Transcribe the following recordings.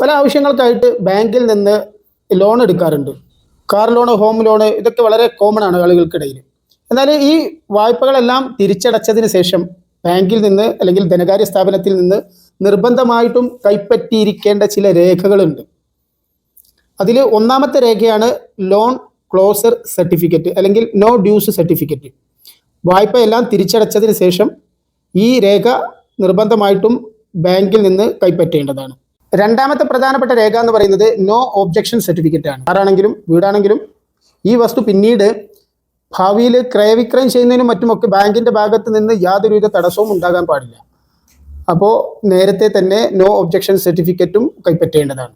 പല ആവശ്യങ്ങൾക്കായിട്ട് ബാങ്കിൽ നിന്ന് ലോൺ എടുക്കാറുണ്ട്. കാർ ലോണ് ഹോം ലോണ് ഇതൊക്കെ വളരെ കോമൺ ആണ് ആളുകൾക്കിടയിൽ. എന്നാൽ ഈ വായ്പകളെല്ലാം തിരിച്ചടച്ചതിന് ശേഷം ബാങ്കിൽ നിന്ന് അല്ലെങ്കിൽ ധനകാര്യ സ്ഥാപനത്തിൽ നിന്ന് നിർബന്ധമായിട്ടും കൈപ്പറ്റിയിരിക്കേണ്ട ചില രേഖകളുണ്ട്. അതിൽ ഒന്നാമത്തെ രേഖയാണ് ലോൺ ക്ലോസർ സർട്ടിഫിക്കറ്റ് അല്ലെങ്കിൽ നോ ഡ്യൂസ് സർട്ടിഫിക്കറ്റ്. വായ്പ എല്ലാം തിരിച്ചടച്ചതിന് ശേഷം ഈ രേഖ നിർബന്ധമായിട്ടും ബാങ്കിൽ നിന്ന് കൈപ്പറ്റേണ്ടതാണ്. രണ്ടാമത്തെ പ്രധാനപ്പെട്ട രേഖ എന്ന് പറയുന്നത് നോ ഒബ്ജക്ഷൻ സർട്ടിഫിക്കറ്റ് ആണ്. ആരാണെങ്കിലും വീടാണെങ്കിലും ഈ വസ്തു പിന്നീട് ഭാവിയിൽ ക്രയവിക്രയം ചെയ്യുന്നതിനും മറ്റുമൊക്കെ ബാങ്കിന്റെ ഭാഗത്ത് നിന്ന് യാതൊരുവിധ തടസ്സവും ഉണ്ടാകാൻ പാടില്ല. അപ്പോൾ നേരത്തെ തന്നെ നോ ഒബ്ജക്ഷൻ സർട്ടിഫിക്കറ്റും കൈപ്പറ്റേണ്ടതാണ്.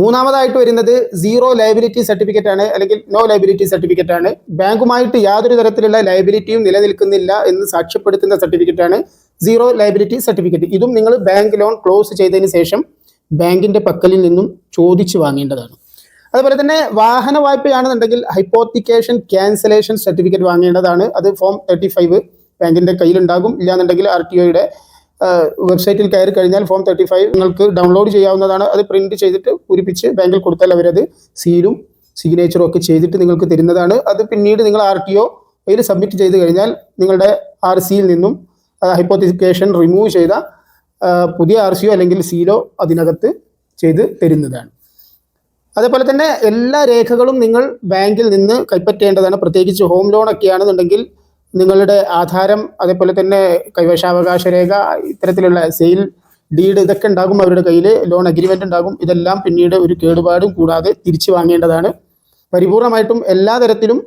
മൂന്നാമതായിട്ട് വരുന്നത് സീറോ ലയബിലിറ്റി സർട്ടിഫിക്കറ്റ് ആണ് അല്ലെങ്കിൽ നോ ലയബിലിറ്റി സർട്ടിഫിക്കറ്റ് ആണ്. ബാങ്കുമായിട്ട് യാതൊരു തരത്തിലുള്ള ലയബിലിറ്റിയും നിലനിൽക്കുന്നില്ല എന്ന് സാക്ഷ്യപ്പെടുത്തുന്ന സർട്ടിഫിക്കറ്റ് ആണ് സീറോ ലയബിലിറ്റി സർട്ടിഫിക്കറ്റ് ഇതും നിങ്ങൾ ബാങ്ക് ലോൺ ക്ലോസ് ചെയ്തതിന് ശേഷം ബാങ്കിന്റെ പക്കലിൽ നിന്നും ചോദിച്ചു വാങ്ങേണ്ടതാണ്. അതുപോലെ തന്നെ വാഹന വായ്പയാണെന്നുണ്ടെങ്കിൽ ഹൈപ്പോത്തിക്കേഷൻ ക്യാൻസലേഷൻ സർട്ടിഫിക്കറ്റ് വാങ്ങേണ്ടതാണ്. അത് ഫോം തേർട്ടി ഫൈവ് ബാങ്കിന്റെ കയ്യിലുണ്ടാകും. ഇല്ലാന്നുണ്ടെങ്കിൽ ആർ ടി ഒയുടെ വെബ്സൈറ്റിൽ കയറി കഴിഞ്ഞാൽ ഫോം തേർട്ടി ഫൈവ് നിങ്ങൾക്ക് ഡൗൺലോഡ് ചെയ്യാവുന്നതാണ്. അത് പ്രിന്റ് ചെയ്തിട്ട് പൂരിപ്പിച്ച് ബാങ്കിൽ കൊടുത്താൽ അവരത് സീലും സിഗ്നേച്ചറും ഒക്കെ ചെയ്തിട്ട് നിങ്ങൾക്ക് തരുന്നതാണ്. അത് പിന്നീട് നിങ്ങൾ ആർ ടി ഒ സബ്മിറ്റ് ചെയ്ത് കഴിഞ്ഞാൽ നിങ്ങളുടെ ആർ സിയിൽ നിന്നും ഹൈപ്പോത്തിക്കേഷൻ റിമൂവ് ചെയ്ത പുതിയ ആർ സിയോ അല്ലെങ്കിൽ സീലോ അതിനകത്ത് ചെയ്ത് തരുന്നതാണ്. അതേപോലെ തന്നെ എല്ലാ രേഖകളും നിങ്ങൾ ബാങ്കിൽ നിന്ന് കൈപ്പറ്റേണ്ടതാണ്. പ്രത്യേകിച്ച് ഹോം ലോൺ ഒക്കെ ആണെന്നുണ്ടെങ്കിൽ നിങ്ങളുടെ ആധാരം അതേപോലെ തന്നെ കൈവശാവകാശ രേഖ ഇത്തരത്തിലുള്ള സെയിൽ ഡീഡ് ഇതൊക്കെ ഉണ്ടാകും അവരുടെ കയ്യിൽ ലോൺ അഗ്രിമെന്റ് ഉണ്ടാകും. ഇതെല്ലാം പിന്നീട് ഒരു കേടുപാടും കൂടാതെ തിരിച്ചു വാങ്ങേണ്ടതാണ്. പരിപൂർണമായിട്ടും എല്ലാ തരത്തിലും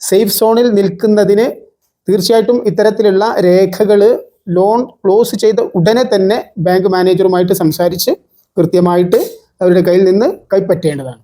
സേഫ് സോണിൽ നിൽക്കുന്നതിന് തീർച്ചയായിട്ടും ഇത്തരത്തിലുള്ള രേഖകൾ ലോൺ ക്ലോസ് ചെയ്ത ഉടനെ തന്നെ ബാങ്ക് മാനേജറുമായിട്ട് സംസാരിച്ച് കൃത്യമായിട്ട് അവരുടെ കയ്യിൽ നിന്ന് കൈപ്പറ്റേണ്ടതാണ്.